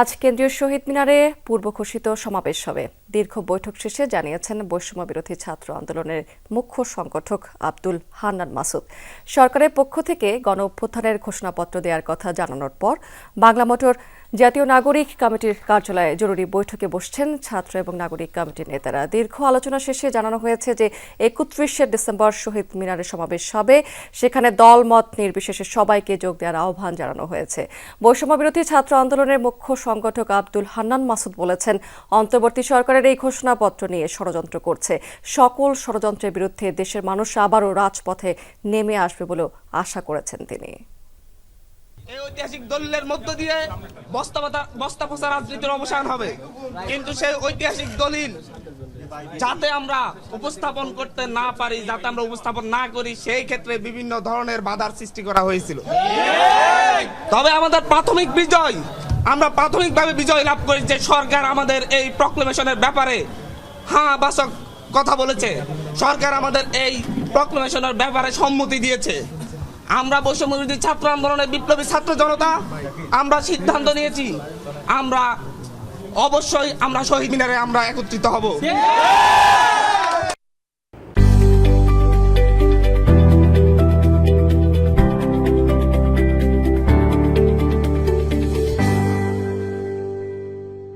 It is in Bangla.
আজ কেন্দ্রীয় শহীদ মিনারে পূর্ব ঘোষিত সমাবেশ হবে। দীর্ঘ বৈঠক শেষে জানিয়েছেন বৈষম্য বিরোধী ছাত্র আন্দোলনের মুখ্য সংগঠক আব্দুল হান্নান মাসুদ। সরকারের পক্ষ থেকে গণ অভ্যুত্থানের ঘোষণাপত্র দেওয়ার কথা জানানোর পর বাংলা মোটর জাতীয় নাগরিক কমিটির কার্যালয়ে জরুরি বৈঠকে বসছেন ছাত্র এবং নাগরিক কমিটির নেতারা। দীর্ঘ আলোচনা শেষে জানানো হয়েছে যে একত্রিশে ডিসেম্বর শহীদ মিনারে সমাবেশ হবে। সেখানে দল, মত নির্বিশেষে সবাইকে যোগ দেওয়ার আহ্বান জানানো হয়েছে। বৈষম্য বিরোধী ছাত্র আন্দোলনের মুখ্য সংগঠক আব্দুল হান্নান মাসুদ বলেছেন, অন্তর্বর্তী সরকারের এই ঘোষণাপত্র নিয়ে ষড়যন্ত্র করছে। সকল ষড়যন্ত্রের বিরুদ্ধে দেশের মানুষ আবারও রাজপথে নেমে আসবে বলেও আশা করেছেন তিনি। এই ঐতিহাসিক দলিলের মধ্য দিয়ে রাজনীতির অবসান হবে। কিন্তু সেই ঐতিহাসিক দলিল যাতে আমরা উপস্থাপন করতে না পারি, যাতে আমরা উপস্থাপন না করি, সেই ক্ষেত্রে বিভিন্ন ধরনের বাধার সৃষ্টি করা হয়েছিল। তবে আমাদের প্রাথমিক বিজয়, আমরা প্রাথমিকভাবে বিজয় লাভ করি যে সরকার আমাদের এই প্রক্লেমেশনের ব্যাপারে। হ্যাঁ বাসক কথা বলেছে। সরকার আমাদের এই প্রক্লেমেশনের ব্যাপারে সম্মতি দিয়েছে। আমরা বৈষম্যবিরোধী ছাত্র আন্দোলনের বিপ্লবী ছাত্র জনতা, আমরা সিদ্ধান্ত নিয়েছি, আমরা অবশ্যই আমরা শহীদ মিনারে আমরা একত্রিত হব।